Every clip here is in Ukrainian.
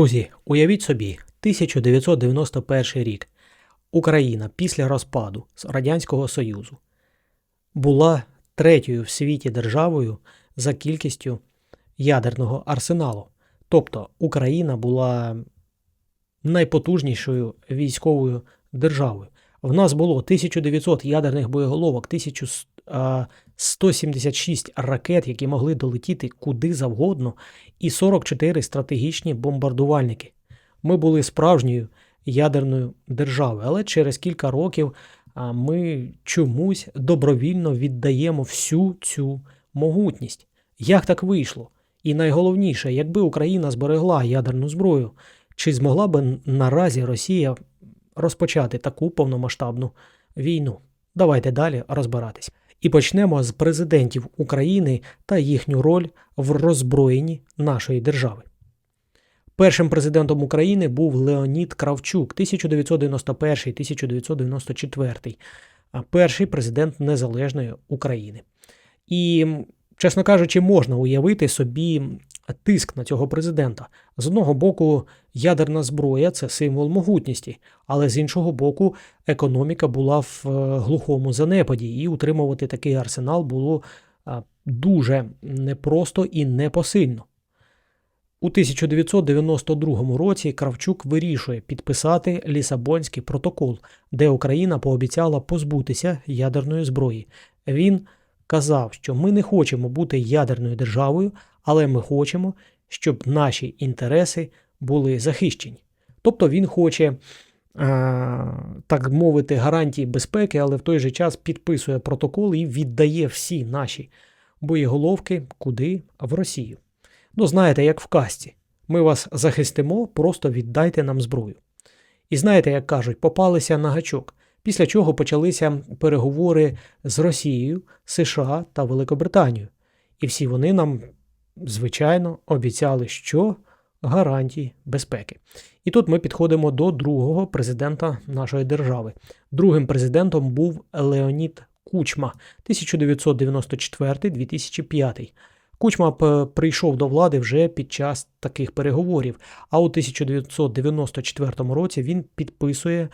Друзі, уявіть собі, 1991 рік. Україна після розпаду з Радянського Союзу була третьою в світі державою за кількістю ядерного арсеналу. Тобто Україна була найпотужнішою військовою державою. В нас було 1900 ядерних боєголовок, 1176 ракет, які могли долетіти куди завгодно, і 44 стратегічні бомбардувальники. Ми були справжньою ядерною державою, але через кілька років ми чомусь добровільно віддаємо всю цю могутність. Як так вийшло? І найголовніше, якби Україна зберегла ядерну зброю, чи змогла би наразі Росія розпочати таку повномасштабну війну? Давайте далі розбиратись. І почнемо з президентів України та їхню роль в роззброєнні нашої держави. Першим президентом України був Леонід Кравчук 1991-1994, а перший президент Незалежної України. І, чесно кажучи, можна уявити собі тиск на цього президента. З одного боку, ядерна зброя це символ могутності, але з іншого боку, економіка була в е, глухому занепаді, і утримувати такий арсенал було дуже непросто і непосильно. У 1992 році Кравчук вирішує підписати Лісабонський протокол, де Україна пообіцяла позбутися ядерної зброї. Він казав, що ми не хочемо бути ядерною державою, але ми хочемо, щоб наші інтереси були захищені. Тобто він хоче, так мовити, гарантії безпеки, але в той же час підписує протокол і віддає всі наші боєголовки куди в Росію. Ну, знаєте, як в касті. Ми вас захистимо, просто віддайте нам зброю. І знаєте, як кажуть, попалися на гачок, після чого почалися переговори з Росією, США та Великобританією. І всі вони нам, звичайно, обіцяли, що гарантії безпеки. І тут ми підходимо до другого президента нашої держави. Другим президентом був Леонід Кучма 1994-2005. Кучма прийшов до влади вже під час таких переговорів. А у 1994 році він підписує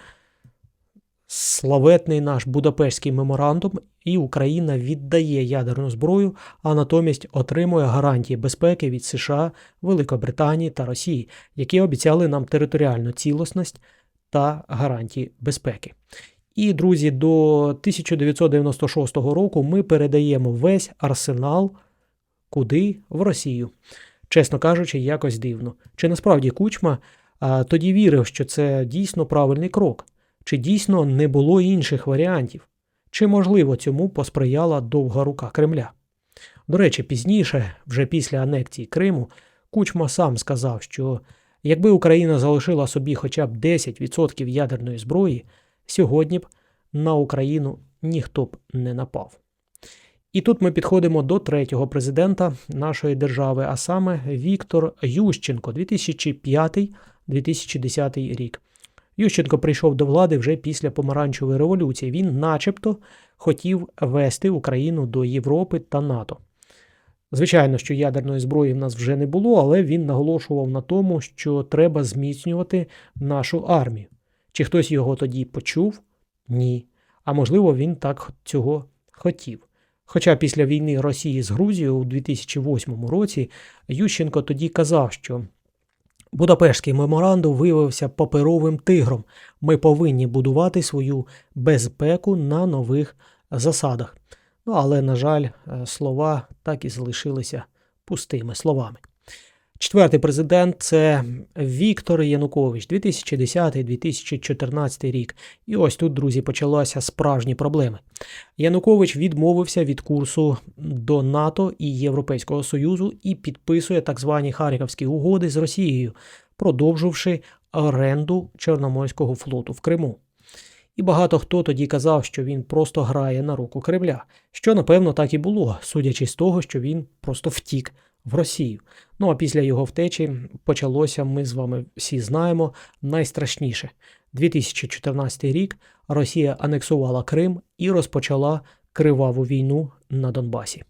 славетний наш Будапештський меморандум, і Україна віддає ядерну зброю, а натомість отримує гарантії безпеки від США, Великобританії та Росії, які обіцяли нам територіальну цілісність та гарантії безпеки. І, друзі, до 1996 року ми передаємо весь арсенал. Куди? В Росію. Чесно кажучи, якось дивно. Чи насправді кучма а, тоді вірив, що це дійсно правильний крок? Чи дійсно не було інших варіантів? Чи, можливо, цьому посприяла довга рука Кремля? До речі, пізніше, вже після анексії Криму, Кучма сам сказав, що якби Україна залишила собі хоча б 10% ядерної зброї, сьогодні б на Україну ніхто б не напав. І тут ми підходимо до третього президента нашої держави, а саме Віктор Ющенко, 2005-2010 рік. Ющенко прийшов до влади вже після помаранчевої революції. Він, начебто, хотів вести Україну до Європи та НАТО. Звичайно, що ядерної зброї в нас вже не було, але він наголошував на тому, що треба зміцнювати нашу армію. Чи хтось його тоді почув? Ні. А можливо, він так цього хотів. Хоча після війни Росії з Грузією у 2008 році Ющенко тоді казав, що Будапештський меморандум виявився паперовим тигром. Ми повинні будувати свою безпеку на нових засадах. Ну, але, на жаль, е, слова так і залишилися пустими словами. Четвертий президент це Віктор Янукович, 2010-2014 рік. І ось тут, друзі, почалися справжні проблеми. Янукович відмовився від курсу до НАТО і Європейського Союзу і підписує так звані Харківські угоди з Росією, продовживши оренду Чорноморського флоту в Криму. І багато хто тоді казав, що він просто грає на руку Кремля, що напевно так і було, судячи з того, що він просто втік в Росію. Ну а після його втечі почалося, ми з вами всі знаємо, найстрашніше. 2014 рік Росія анексувала Крим і розпочала криваву війну на Донбасі.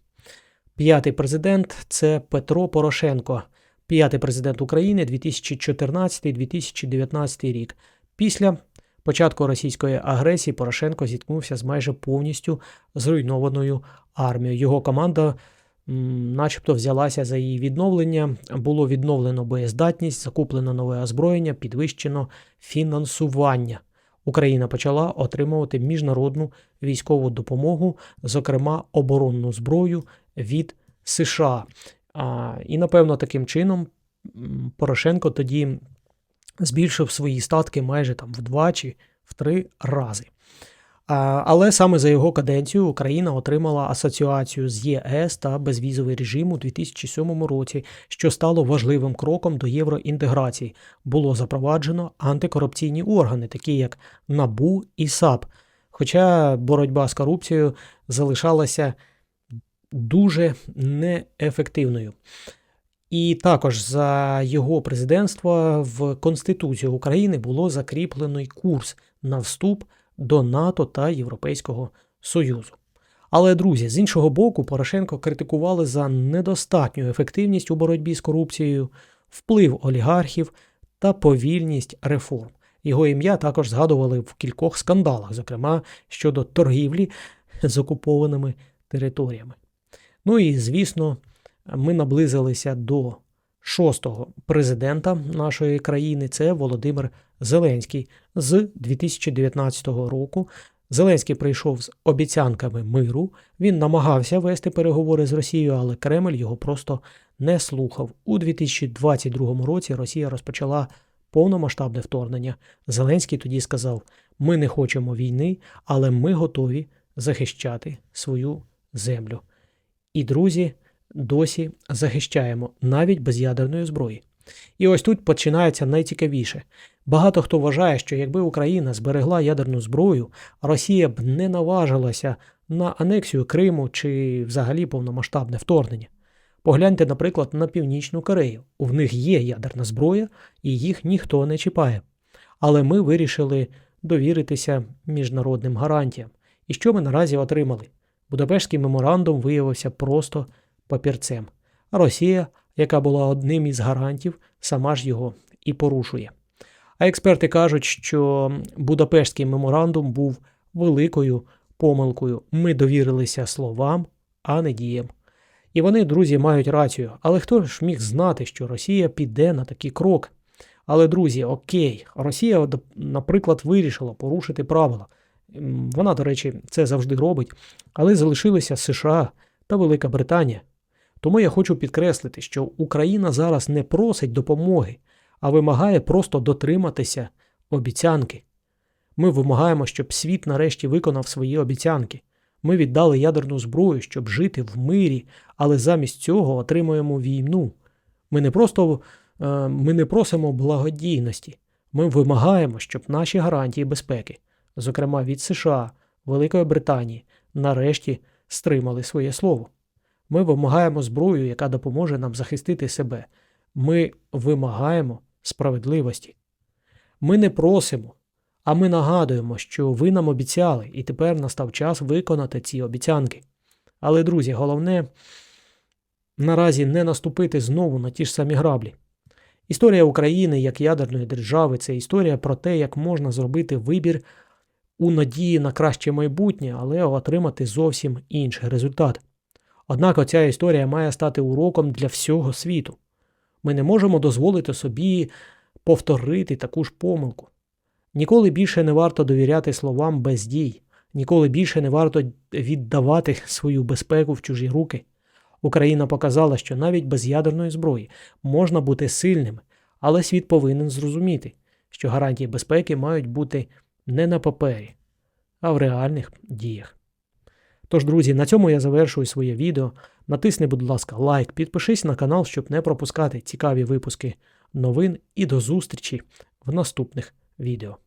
П'ятий президент це Петро Порошенко. п'ятий президент України 2014-2019 рік. Після початку російської агресії Порошенко зіткнувся з майже повністю зруйнованою армією. Його команда, начебто, взялася за її відновлення. Було відновлено боєздатність, закуплено нове озброєння, підвищено фінансування. Україна почала отримувати міжнародну військову допомогу, зокрема оборонну зброю від США. І, напевно, таким чином Порошенко тоді збільшив свої статки майже там в два чи в три рази. Але саме за його каденцію Україна отримала асоціацію з ЄС та безвізовий режим у 2007 році, що стало важливим кроком до євроінтеграції. Було запроваджено антикорупційні органи, такі як НАБУ і САП. Хоча боротьба з корупцією залишалася дуже неефективною. І також за його президентства в Конституції України було закріплений курс на вступ до НАТО та Європейського Союзу. Але, друзі, з іншого боку, Порошенко критикували за недостатню ефективність у боротьбі з корупцією, вплив олігархів та повільність реформ. Його ім'я також згадували в кількох скандалах, зокрема щодо торгівлі з окупованими територіями. Ну і звісно, ми наблизилися до шостого президента нашої країни. Це Володимир Зеленський з 2019 року. Зеленський прийшов з обіцянками миру. Він намагався вести переговори з Росією, але Кремль його просто не слухав. У 2022 році Росія розпочала повномасштабне вторгнення. Зеленський тоді сказав: Ми не хочемо війни, але ми готові захищати свою землю. І друзі, досі захищаємо навіть без ядерної зброї. І ось тут починається найцікавіше. Багато хто вважає, що якби Україна зберегла ядерну зброю, Росія б не наважилася на анексію Криму чи взагалі повномасштабне вторгнення. Погляньте, наприклад, на Північну Корею. У них є ядерна зброя, і їх ніхто не чіпає. Але ми вирішили довіритися міжнародним гарантіям. І що ми наразі отримали? Будапештський меморандум виявився просто папірцем. Росія, яка була одним із гарантів, сама ж його і порушує. А експерти кажуть, що Будапештський меморандум був великою помилкою. Ми довірилися словам, а не діям. І вони, друзі, мають рацію. Але хто ж міг знати, що Росія піде на такий крок? Але, друзі, окей, Росія, наприклад, вирішила порушити правила. Вона, до речі, це завжди робить, але залишилися США та Велика Британія. Тому я хочу підкреслити, що Україна зараз не просить допомоги, а вимагає просто дотриматися обіцянки. Ми вимагаємо, щоб світ нарешті виконав свої обіцянки. Ми віддали ядерну зброю, щоб жити в мирі, але замість цього отримуємо війну. Ми не просто е, ми не просимо благодійності. Ми вимагаємо, щоб наші гарантії безпеки, зокрема від США, Великої Британії, нарешті стримали своє слово. Ми вимагаємо зброю, яка допоможе нам захистити себе. Ми вимагаємо справедливості. Ми не просимо, а ми нагадуємо, що ви нам обіцяли, і тепер настав час виконати ці обіцянки. Але, друзі, головне наразі не наступити знову на ті ж самі граблі. Історія України як ядерної держави це історія про те, як можна зробити вибір у надії на краще майбутнє, але отримати зовсім інший результат. Однак оця історія має стати уроком для всього світу. Ми не можемо дозволити собі повторити таку ж помилку. Ніколи більше не варто довіряти словам без дій, ніколи більше не варто віддавати свою безпеку в чужі руки. Україна показала, що навіть без ядерної зброї можна бути сильним, але світ повинен зрозуміти, що гарантії безпеки мають бути не на папері, а в реальних діях. Тож, друзі, на цьому я завершую своє відео. Натисни, будь ласка, лайк, підпишись на канал, щоб не пропускати цікаві випуски новин і до зустрічі в наступних відео.